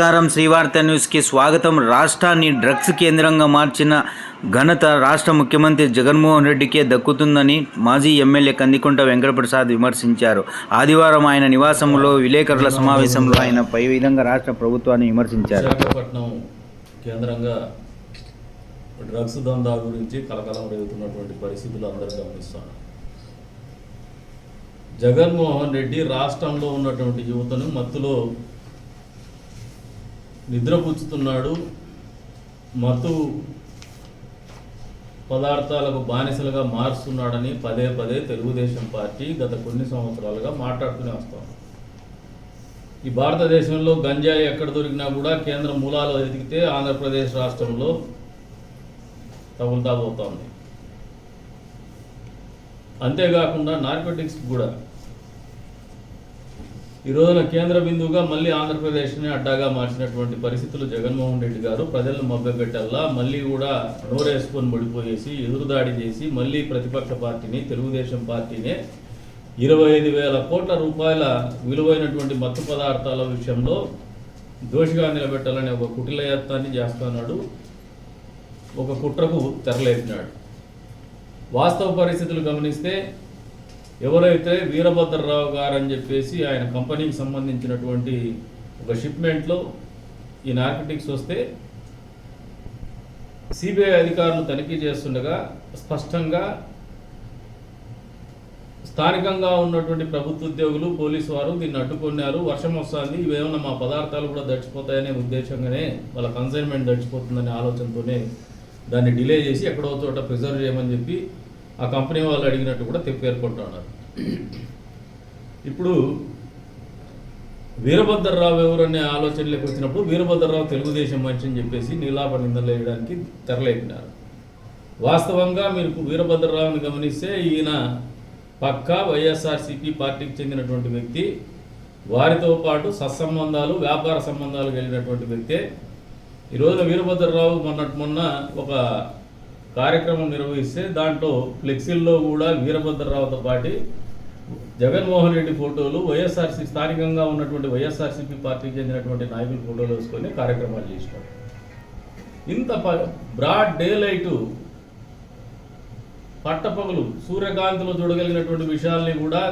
నమస్కారం. శ్రీవార్త న్యూస్కి స్వాగతం. రాష్ట్రాన్ని డ్రగ్స్ కేంద్రంగా మార్చిన ఘనత రాష్ట్ర ముఖ్యమంత్రి జగన్మోహన్ రెడ్డికే దక్కుతుందని మాజీ ఎమ్మెల్యే కందికుంట వెంకటప్రసాద్ విమర్శించారు. ఆదివారం ఆయన నివాసంలో విలేకరుల సమావేశంలో ఆయన పై విధంగా రాష్ట్ర ప్రభుత్వాన్ని విమర్శించారు. కేంద్రంగా డ్రగ్స్ దందా గురించి కలకలం రేగుతున్నటువంటి పరిస్థితులు అందరూ గమనిస్తాం జగన్మోహన్ రెడ్డి రాష్ట్రంలో ఉన్నటువంటి యువతను మత్తులో నిద్రపుచ్చుతున్నాడు. మత్తు పదార్థాలకు బానిసలుగా మారుస్తున్నాడని పదే పదే తెలుగుదేశం పార్టీ గత కొన్ని సంవత్సరాలుగా మాట్లాడుతూనే వస్తాం ఈ భారతదేశంలో గంజాయి ఎక్కడ దొరికినా కూడా కేంద్ర మూలాలు వెతికితే ఆంధ్రప్రదేశ్ రాష్ట్రంలో తగులుతా అంతేకాకుండా నార్కోటిక్స్ కూడా ఈ రోజున కేంద్ర బిందువుగా మళ్ళీ ఆంధ్రప్రదేశ్ని అడ్డాగా మార్చినటువంటి పరిస్థితులు జగన్మోహన్ రెడ్డి గారు ప్రజలను మభ్యపెట్టల్లా మళ్ళీ కూడా నోరేసుకొని పడిపోయేసి ఎదురుదాడి చేసి మళ్ళీ ప్రతిపక్ష పార్టీని తెలుగుదేశం పార్టీనే ఇరవై ఐదు వేల కోట్ల రూపాయల విలువైనటువంటి మత్తు పదార్థాల విషయంలో దోషిగా నిలబెట్టాలనే ఒక కుటిలయత్నాన్ని చేస్తున్నాడు. ఒక కుట్రకు తెరలేపినాడు. వాస్తవ పరిస్థితులు గమనిస్తే ఎవరైతే వీరభద్రరావు గారు అని చెప్పేసి ఆయన కంపెనీకి సంబంధించినటువంటి ఒక షిప్మెంట్లో ఈ నార్కటిక్స్ వస్తే సిబిఐ అధికారులు తనిఖీ చేస్తుండగా స్పష్టంగా స్థానికంగా ఉన్నటువంటి ప్రభుత్వ ఉద్యోగులు పోలీసు వారు దీన్ని అడ్డుకున్నారు. వర్షం వస్తుంది ఇవేమన్నా మా పదార్థాలు కూడా దడిచిపోతాయనే ఉద్దేశంగానే వాళ్ళ కన్సైన్మెంట్ దడిచిపోతుందనే ఆలోచనతోనే దాన్ని డిలే చేసి ఎక్కడో చోట ప్రిజర్వ్ చేయమని చెప్పి ఆ కంపెనీ వాళ్ళు అడిగినట్టు కూడా తెప్పి పేర్కొంటున్నారు ఇప్పుడు వీరభద్రరావు ఎవరు అనే ఆలోచనలోకి వచ్చినప్పుడు వీరభద్రరావు తెలుగుదేశం మనిషి అని చెప్పేసి నీలాప నిందలు వేయడానికి తెరలేపినారు. వాస్తవంగా మీరు వీరభద్రరావుని గమనిస్తే ఈయన పక్కా వైఎస్ఆర్సీపీ పార్టీకి చెందినటువంటి వ్యక్తి వారితో పాటు సత్సంబంధాలు వ్యాపార సంబంధాలు కలిగినటువంటి వ్యక్తే. ఈ వీరభద్రరావు మొన్నటి మొన్న ఒక కార్యక్రమం నిర్వహిస్తే దాంట్లో ఫ్లెక్సీల్లో కూడా వీరభద్రరావుతో పాటు జగన్మోహన్ రెడ్డి ఫోటోలు వైఎస్ఆర్సీ స్థానికంగా ఉన్నటువంటి వైఎస్ఆర్సీపీ పార్టీకి చెందినటువంటి నాయకుల ఫోటోలు వేసుకొని కార్యక్రమాలు చేసినారు. ఇంత బ్రాడ్ డే లైటు పట్టపగలు సూర్యకాంతిలో చూడగలిగినటువంటి విషయాల్ని కూడా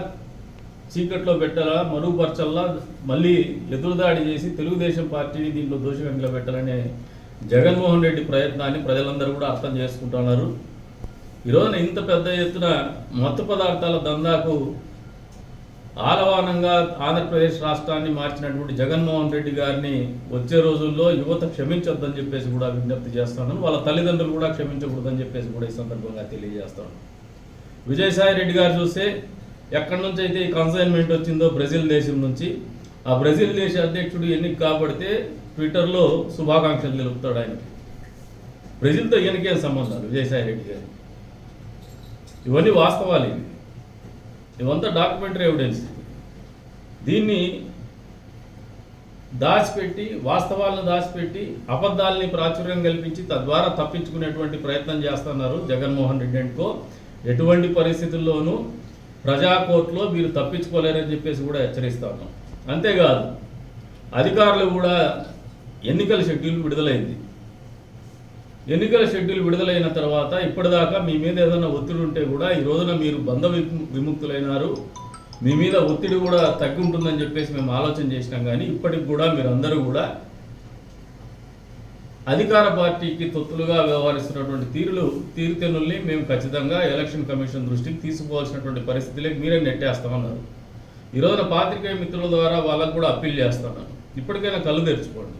చీకట్లో పెట్టాలా మరుగుపరచల్లా మళ్ళీ ఎదురుదాడి చేసి తెలుగుదేశం పార్టీని దీంట్లో దోషంగా నిలబెట్టాలనే జగన్మోహన్ రెడ్డి ప్రయత్నాన్ని ప్రజలందరూ కూడా అర్థం చేసుకుంటున్నారు. ఈరోజున ఇంత పెద్ద ఎత్తున మత్తు పదార్థాల దందాకు ఆలవానంగా ఆంధ్రప్రదేశ్ రాష్ట్రాన్ని మార్చినటువంటి జగన్మోహన్ రెడ్డి గారిని వచ్చే రోజుల్లో యువత క్షమించొద్దని చెప్పేసి కూడా విజ్ఞప్తి చేస్తాను వాళ్ళ తల్లిదండ్రులు కూడా క్షమించకూడదని చెప్పేసి కూడా ఈ సందర్భంగా తెలియజేస్తాను విజయసాయి రెడ్డి గారు చూస్తే ఎక్కడి నుంచి అయితే ఈ కన్సైన్మెంట్ వచ్చిందో బ్రెజిల్ దేశం నుంచి ఆ బ్రెజిల్ దేశ అధ్యక్షుడు ఎన్నిక కాబడితే ట్విట్టర్లో శుభాకాంక్షలు తెలుపుతాడు ఆయన ప్రజలతో ఈయనకేం సంబంధాలు? విజయసాయి రెడ్డి గారు. ఇవన్నీ వాస్తవాలు ఇవి. ఇవంతా డాక్యుమెంటరీ ఎవిడెన్స్. దీన్ని దాచిపెట్టి వాస్తవాలను దాచిపెట్టి అబద్ధాలని ప్రాచుర్యం కల్పించి తద్వారా తప్పించుకునేటువంటి ప్రయత్నం చేస్తున్నారు జగన్మోహన్ రెడ్డి అండ్కో ఎటువంటి పరిస్థితుల్లోనూ ప్రజా కోర్టులో మీరు తప్పించుకోలేరని చెప్పేసి కూడా హెచ్చరిస్తా ఉన్నాం. అంతేకాదు అధికారులు కూడా ఎన్నికల షెడ్యూల్ విడుదలైంది. ఎన్నికల షెడ్యూల్ విడుదలైన తర్వాత ఇప్పటిదాకా మీ మీద ఏదైనా ఒత్తిడి ఉంటే కూడా ఈ రోజున మీరు బంధ విముక్తులైనారు. మీ మీద ఒత్తిడి కూడా తగ్గి ఉంటుందని చెప్పేసి మేము ఆలోచన చేసినాం కానీ ఇప్పటికి కూడా మీరందరూ కూడా అధికార పార్టీకి తొత్తులుగా వ్యవహరిస్తున్నటువంటి తీరులు తీరుతెన్నుల్ని మేము ఖచ్చితంగా ఎలక్షన్ కమిషన్ దృష్టికి తీసుకోవాల్సినటువంటి పరిస్థితులకి మీరే నెట్టేస్తామన్నారు. ఈ రోజున పాత్రికేయ మిత్రుల ద్వారా వాళ్ళకు కూడా అప్పీల్ చేస్తున్నాను ఇప్పటికైనా కళ్ళు తెరుచుకోండి.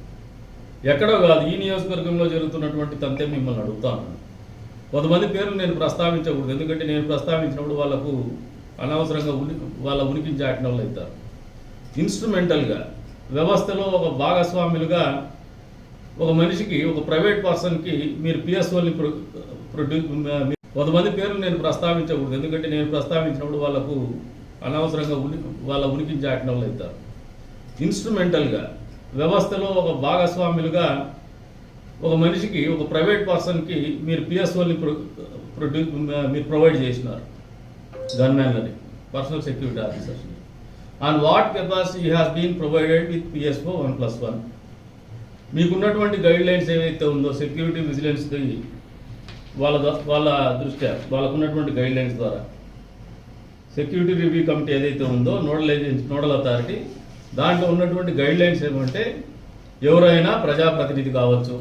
ఎక్కడో కాదు ఈ నియోజకవర్గంలో జరుగుతున్నటువంటి తంతే మిమ్మల్ని అడుగుతాను. కొంతమంది పేర్లు నేను ప్రస్తావించకూడదు ఎందుకంటే నేను ప్రస్తావించినప్పుడు వాళ్ళకు అనవసరంగా ఉని వాళ్ళ ఉనికిని చాటిన వాళ్ళు అవుతారు. ఇన్స్ట్రుమెంటల్గా వ్యవస్థలో ఒక భాగస్వాములుగా ఒక మనిషికి ఒక ప్రైవేట్ పర్సన్కి మీరు పిఎస్ఓని ప్రొడ్యూ కొంతమంది పేర్లు నేను ప్రస్తావించకూడదు ఎందుకంటే నేను ప్రస్తావించినప్పుడు వాళ్ళకు అనవసరంగా ఉని వాళ్ళ ఉనికిని చాటిన వాళ్ళు అవుతారు. ఇన్స్ట్రుమెంటల్గా వ్యవస్థలో ఒక భాగస్వాములుగా ఒక మనిషికి ఒక ప్రైవేట్ పర్సన్కి మీరు పిఎస్ఓని ప్రొడ్యూ మీరు ప్రొవైడ్ చేసినారు. గన్మ్యాన్లని personal security ఆఫీసర్స్ని and what capacity has been provided with PSO one plus one. మీకున్నటువంటి గైడ్ లైన్స్ ఏవైతే ఉందో సెక్యూరిటీ విజిలెన్స్ది వాళ్ళ ద- వాళ్ళ దృష్ట్యా వాళ్ళకున్నటువంటి గైడ్ లైన్స్ ద్వారా. సెక్యూరిటీ రివ్యూ కమిటీ ఏదైతే ఉందో నోడల్ ఏజెన్సీ నోడల్ అథారిటీ దాంట్లో ఉన్నటువంటి గైడ్ లైన్స్ ఏమంటే ఎవరైనా ప్రజాప్రతినిధి కావచ్చు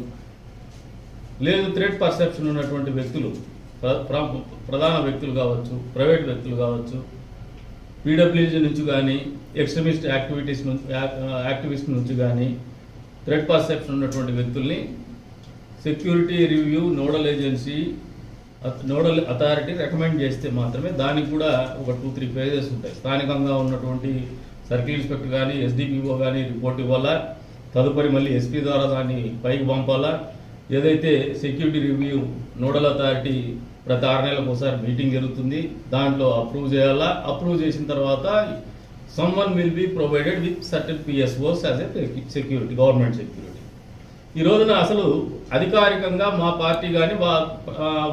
లేదు థ్రెడ్ పర్సెప్షన్ ఉన్నటువంటి వ్యక్తులు ప్ర- ప్రధాన వ్యక్తులు కావచ్చు ప్రైవేట్ వ్యక్తులు కావచ్చు పీడబ్ల్యూజీ నుంచి కానీ ఎక్స్ట్రీమిస్ట్ యాక్టివిటీస్ నుంచి యాక్టివిస్ట్ నుంచి కానీ థ్రెడ్ పర్సెప్షన్ ఉన్నటువంటి వ్యక్తుల్ని security review nodal agency nodal authority recommend చేస్తే మాత్రమే దానికి కూడా ఒక టూ త్రీ పేజెస్ ఉంటాయి. స్థానికంగా ఉన్నటువంటి సర్కిల్ ఇన్స్పెక్టర్ కానీ ఎస్డిపిఓ కానీ రిపోర్ట్ ఇవ్వాలా? తదుపరి మళ్ళీ ఎస్పీ ద్వారా దాన్ని పైకి పంపాలా? ఏదైతే సెక్యూరిటీ రివ్యూ నోడల్ అథారిటీ ప్రతి ఆరు నెలలకు ఒకసారి మీటింగ్ జరుగుతుంది దాంట్లో అప్రూవ్ చేయాలా? అప్రూవ్ చేసిన తర్వాత someone will be provided with certain PSOs as a security government security ఈ రోజున అసలు అధికారికంగా మా పార్టీ కానీ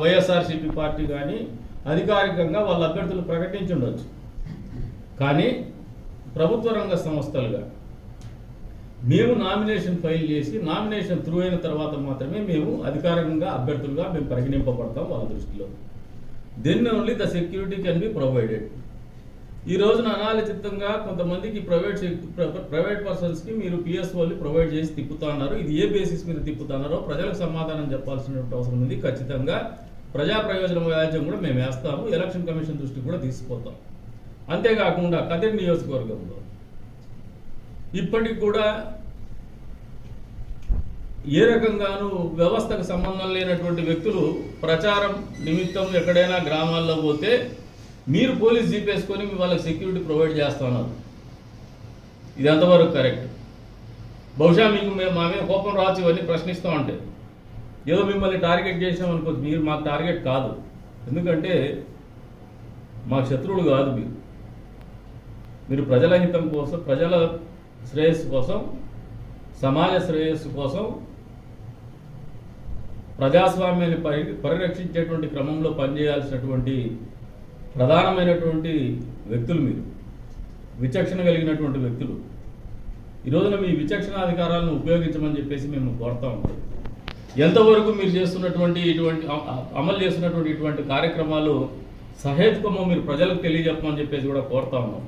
వైఎస్ఆర్సీపీ పార్టీ కానీ అధికారికంగా వాళ్ళ అభ్యర్థులు ప్రకటించుండొచ్చు కానీ ప్రభుత్వ రంగ సంస్థలుగా మేము నామినేషన్ ఫైల్ చేసి నామినేషన్ త్రూ అయిన తర్వాత మాత్రమే మేము అధికారికంగా అభ్యర్థులుగా మేము పరిగణింపబడతాం వాళ్ళ దృష్టిలో. Then only the security can be provided ఈ రోజున అనాలోచితంగా కొంతమందికి ప్రైవేట్ ప్రైవేట్ పర్సన్స్కి మీరు పిఎస్ఓని ప్రొవైడ్ చేసి తిప్పుతున్నారు. ఇది ఏ బేసిస్ మీద తిప్పుతున్నారో ప్రజలకు సమాధానం చెప్పాల్సినటువంటి అవసరం ఉంది. ఖచ్చితంగా ప్రజా ప్రయోజన వ్యాజ్యం కూడా మేము వేస్తాము. ఎలక్షన్ కమిషన్ దృష్టికి కూడా తీసుకుపోతాం. అంతేకాకుండా కదిరి నియోజకవర్గంలో ఇప్పటికి కూడా ఏ రకంగానూ వ్యవస్థకు సంబంధం లేనటువంటి వ్యక్తులు ప్రచారం నిమిత్తం ఎక్కడైనా గ్రామాల్లో పోతే మీరు పోలీస్ జీపేసుకొని మీ వాళ్ళకి సెక్యూరిటీ ప్రొవైడ్ చేస్తున్నారు ఇది ఎంతవరకు కరెక్ట్? బహుశా మీకు మేము మా మీద కోపం రావచ్చు ఇవన్నీ ప్రశ్నిస్తూ ఉంటే. ఏదో మిమ్మల్ని టార్గెట్ చేసాం అనుకో మీరు మాకు టార్గెట్ కాదు. ఎందుకంటే మా శత్రువులు కాదు మీరు. మీరు ప్రజల హితం కోసం ప్రజల శ్రేయస్సు కోసం సమాజ శ్రేయస్సు కోసం ప్రజాస్వామ్యాన్ని పరి పరిరక్షించేటువంటి క్రమంలో పనిచేయాల్సినటువంటి ప్రధానమైనటువంటి వ్యక్తులు మీరు. విచక్షణ కలిగినటువంటి వ్యక్తులు. ఈ రోజున మీ విచక్షణ అధికారాలను ఉపయోగించమని చెప్పేసి మేము కోరుతా ఉంటాం. ఎంతవరకు మీరు చేస్తున్నటువంటి ఇటువంటి అమలు చేస్తున్నటువంటి ఇటువంటి కార్యక్రమాలు సహేతుకమో మీరు ప్రజలకు తెలియజెప్పమని చెప్పేసి కూడా కోరుతా ఉన్నాం.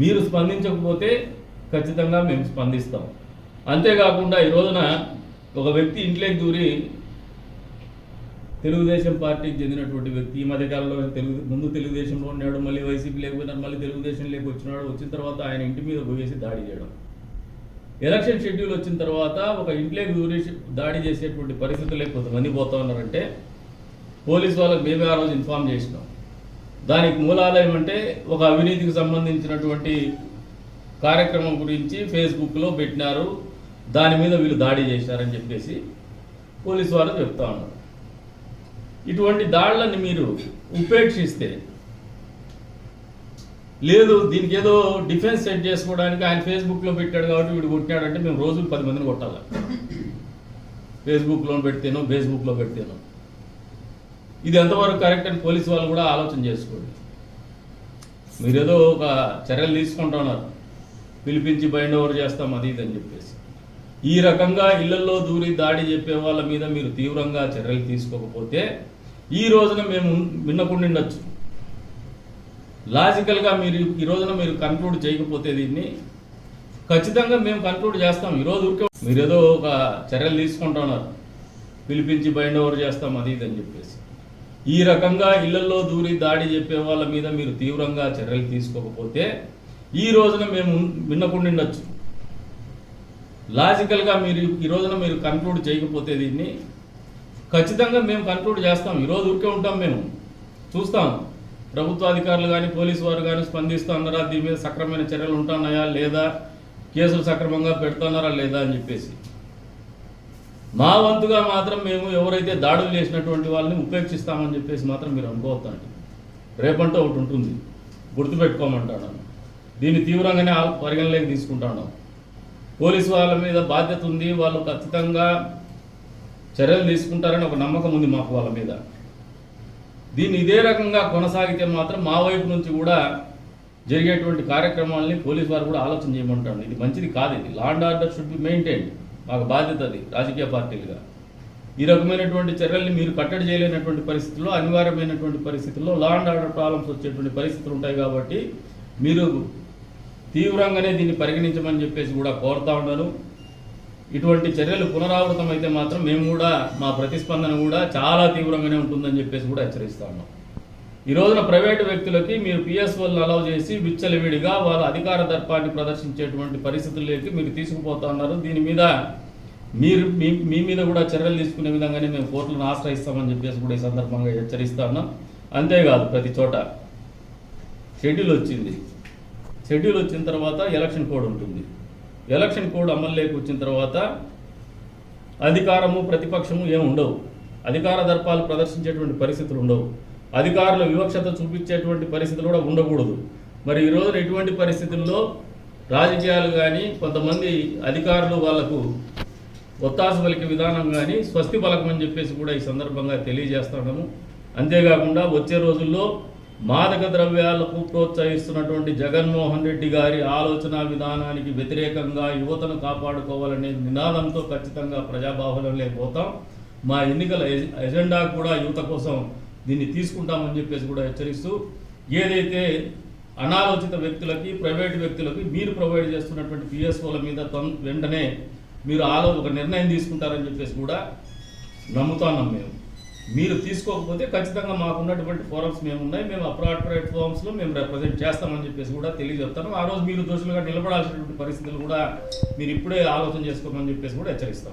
మీరు స్పందించకపోతే ఖచ్చితంగా మేము స్పందిస్తాం. అంతేకాకుండా ఈ రోజున ఒక వ్యక్తి ఇంట్లోకి దూరి తెలుగుదేశం పార్టీకి చెందినటువంటి వ్యక్తి ఈ మధ్యకాలంలో తెలుగు ముందు తెలుగుదేశంలో ఉన్నాడు మళ్ళీ వైసీపీ లేకపోయినా మళ్ళీ తెలుగుదేశం లేక వచ్చినాడు వచ్చిన తర్వాత ఆయన ఇంటి మీద పోయేసి దాడి చేయడం. ఎలక్షన్ షెడ్యూల్ వచ్చిన తర్వాత ఒక ఇంట్లోకి దూరి దాడి చేసేటువంటి పరిస్థితులే కొంతమంది పోతా ఉన్నారంటే పోలీస్ వాళ్ళకి మేమే ఆ రోజు ఇన్ఫామ్ చేసినాం. దానికి మూలాలు ఏమంటే ఒక అవినీతికి సంబంధించినటువంటి కార్యక్రమం గురించి ఫేస్బుక్లో పెట్టినారు. దాని మీద వీళ్ళు దాడి చేశారని చెప్పేసి పోలీసు వారు చెప్తా ఉన్నారు. ఇటువంటి దాడులని మీరు ఉపేక్షిస్తే లేదు దీనికి ఏదో డిఫెన్స్ సెట్ చేసుకోవడానికి ఆయన ఫేస్బుక్లో పెట్టాడు కాబట్టి వీడు కొట్టాడంటే మేము రోజు పది మందిని కొట్టాలి? ఫేస్బుక్లో పెడితేనో ఫేస్బుక్లో పెడితేనో. ఇది ఎంతవరకు కరెక్ట్ అని పోలీసు వాళ్ళు కూడా ఆలోచన చేసుకోండి. మీరేదో ఒక చర్యలు తీసుకుంటున్నారు పిలిపించి బైండ్ ఓవర్ చేస్తాం అది ఇది అని చెప్పేసి. ఈ రకంగా ఇళ్ళలో దూరి దాడి చెప్పే వాళ్ళ మీద మీరు తీవ్రంగా చర్యలు తీసుకోకపోతే ఈ రోజున మేము విన్నకుండా ఉండొచ్చు లాజికల్గా మీరు ఈ రోజున మీరు కన్క్లూడ్ చేయకపోతే దీన్ని ఖచ్చితంగా మేము కన్క్లూడ్ చేస్తాం. ఈ రోజు ఊరికే మీరేదో ఒక చర్యలు తీసుకుంటున్నారు పిలిపించి బైండ్ ఓవర్ చేస్తాం అది ఇది అని చెప్పేసి. ఈ రకంగా ఇళ్ళలో దూరి దాడి చెప్పే వాళ్ళ మీద మీరు తీవ్రంగా చర్యలు తీసుకోకపోతే ఈ రోజున మేము విన్నకుండా ఉండొచ్చు లాజికల్గా మీరు ఈ రోజున మీరు కన్క్లూడ్ చేయకపోతే దీన్ని ఖచ్చితంగా మేము కన్క్లూడ్ చేస్తాం. ఈరోజు ఊరికే ఉంటాం మేము. చూస్తాం. ప్రభుత్వ అధికారులు కానీ పోలీసు వారు కానీ స్పందిస్తున్నారా? దీని మీద సక్రమైన చర్యలు ఉంటున్నాయా? లేదా కేసులు సక్రమంగా పెడుతున్నారా లేదా అని చెప్పేసి. మా వంతుగా మాత్రం మేము ఎవరైతే దాడులు చేసినటువంటి వాళ్ళని ఉపేక్షిస్తామని చెప్పేసి మాత్రం మీరు అనుకోవద్దండి. రేపంటే ఒకటి ఉంటుంది. గుర్తుపెట్టుకోమంటాను. దీన్ని తీవ్రంగానే ఆ- పరిగణలోకి తీసుకుంటాను. పోలీసు వాళ్ళ మీద బాధ్యత ఉంది. వాళ్ళు ఖచ్చితంగా చర్యలు తీసుకుంటారని ఒక నమ్మకం ఉంది మాకు వాళ్ళ మీద. దీన్ని ఇదే రకంగా కొనసాగితే మాత్రం మా వైపు నుంచి కూడా జరిగేటువంటి కార్యక్రమాలని పోలీసు వారు కూడా ఆలోచన చేయమంటాడు ఇది మంచిది కాదు ఇది. Law and order should be maintain మాకు బాధ్యత అది రాజకీయ పార్టీలుగా. ఈ రకమైనటువంటి చర్యల్ని మీరు కట్టడి చేయలేనటువంటి పరిస్థితుల్లో అనివార్యమైనటువంటి పరిస్థితుల్లో లా అండ్ ఆర్డర్ ప్రాబ్లమ్స్ వచ్చేటువంటి పరిస్థితులు ఉంటాయి కాబట్టి మీరు తీవ్రంగానే దీన్ని పరిగణించమని చెప్పేసి కూడా కోరుతా ఉన్నాను. ఇటువంటి చర్యలు పునరావృతం అయితే మాత్రం మేము కూడా మా ప్రతిస్పందన కూడా చాలా తీవ్రంగానే ఉంటుందని చెప్పేసి కూడా హెచ్చరిస్తా ఉన్నాం. ఈ రోజున ప్రైవేటు వ్యక్తులకి మీరు పిఎస్ఓలను అలౌ చేసి విచ్చలవిడిగా వాళ్ళ అధికార దర్పాన్ని ప్రదర్శించేటువంటి పరిస్థితుల్లోకి మీరు తీసుకుపోతా ఉన్నారు. దీని మీద మీరు మీ మీ మీద కూడా చర్యలు తీసుకునే విధంగానే మేము కోర్టులను ఆశ్రయిస్తామని చెప్పేసి కూడా ఈ సందర్భంగా హెచ్చరిస్తా ఉన్నాం. అంతేకాదు ప్రతి చోట షెడ్యూల్ వచ్చింది. షెడ్యూల్ వచ్చిన తర్వాత ఎలక్షన్ కోడ్ ఉంటుంది. ఎలక్షన్ కోడ్ అమల్లోకి వచ్చిన తర్వాత అధికారము ప్రతిపక్షము ఏమి ఉండవు. అధికార దర్పాలు ప్రదర్శించేటువంటి పరిస్థితులు ఉండవు. అధికారుల వివక్షత చూపించేటువంటి పరిస్థితులు కూడా ఉండకూడదు. మరి ఈ రోజున ఎటువంటి పరిస్థితుల్లో రాజకీయాలు కానీ కొంతమంది అధికారులు వాళ్ళకు ఒత్తాసు పలికే విధానం కానీ స్వస్తి పలకమని చెప్పేసి కూడా ఈ సందర్భంగా తెలియజేస్తున్నాము. అంతేకాకుండా వచ్చే రోజుల్లో మాదక ద్రవ్యాలకు ప్రోత్సహిస్తున్నటువంటి జగన్మోహన్ రెడ్డి గారి ఆలోచన విధానానికి వ్యతిరేకంగా యువతను కాపాడుకోవాలనే నినాదంతో ఖచ్చితంగా ప్రజాబాహులంలో పోతాం. మా ఎన్నికల ఎజెండా కూడా యువత కోసం దీన్ని తీసుకుంటామని చెప్పేసి కూడా హెచ్చరిస్తూ ఏదైతే అనాలోచిత వ్యక్తులకి ప్రైవేట్ వ్యక్తులకి మీరు ప్రొవైడ్ చేస్తున్నటువంటి పిఎస్ఓల మీద తొం- వెంటనే మీరు ఆలో ఒక నిర్ణయం తీసుకుంటారని చెప్పేసి కూడా నమ్ముతున్నాం మేము. మీరు తీసుకోకపోతే ఖచ్చితంగా మాకున్నటువంటి ఫోరమ్స్ మేము ఉన్నాయి మేము అప్రాపరేట్ ఫోరమ్స్లో మేము రిప్రజెంట్ చేస్తామని చెప్పేసి కూడా తెలియజెప్తాను. ఆ రోజు మీరు దోషులుగా నిలబడాల్సినటువంటి పరిస్థితులు కూడా మీరు ఇప్పుడే ఆలోచన చేసుకోమని చెప్పేసి కూడా హెచ్చరిస్తాం.